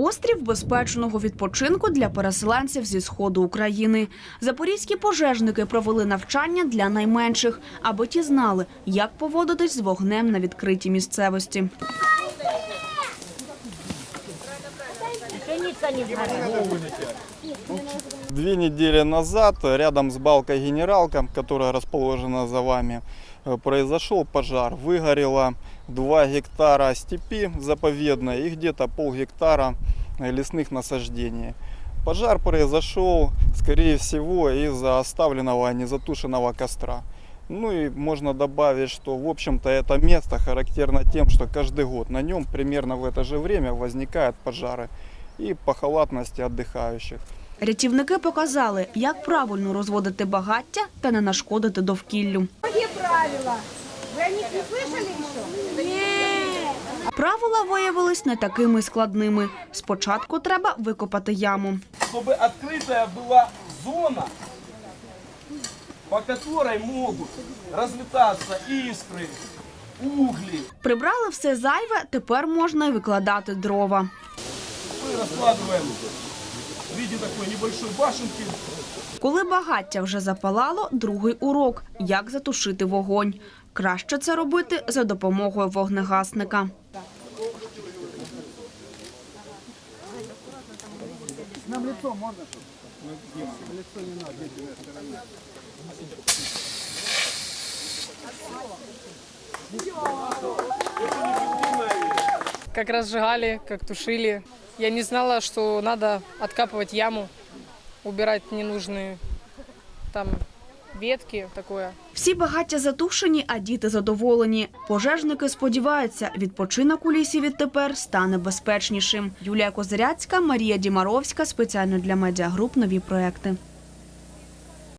Острів безпечного відпочинку для переселенців зі сходу України. Запорізькі пожежники провели навчання для найменших, аби ті знали, як поводитись з вогнем на відкритій місцевості. Две недели назад рядом с балкой генералка, которая расположена за вами, э, произошел пожар. Выгорело 2 гектара степи заповедной и где-то полгектара э, лесных насаждений. Пожар произошел, скорее всего, из-за оставленного незатушенного костра. Ну и можно добавить, что в общем-то это место характерно тем, что каждый год на нем примерно в это же время возникают пожары и по халатности отдыхающих. Рятівники показали, як правильно розводити багаття та не нашкодити довкіллю. Какие правила? Вы о них не слышали еще? Нет. Правила виявились не такими складними. Спочатку треба викопати яму. чтобы открытая была зона, по которой могут разлетаться искры, угли. Прибрали все зайве, тепер можна й викладати дрова. Мы раскладываем в виде такой небольшой башенки. Коли багаття вже запалало, другий урок – як затушити вогонь. Краще це робити за допомогою вогнегасника. как разжигали, как тушили. Я не знала, что надо откапывать яму, убирать ненужные там ветки, такое. Всі багаття затушені, а діти задоволені. Пожежники сподіваються, відпочинок у лісі відтепер стане безпечнішим. Юлія Козиряцька, Марія Дімаровська. Спеціально для медіагруп «Нові проекти».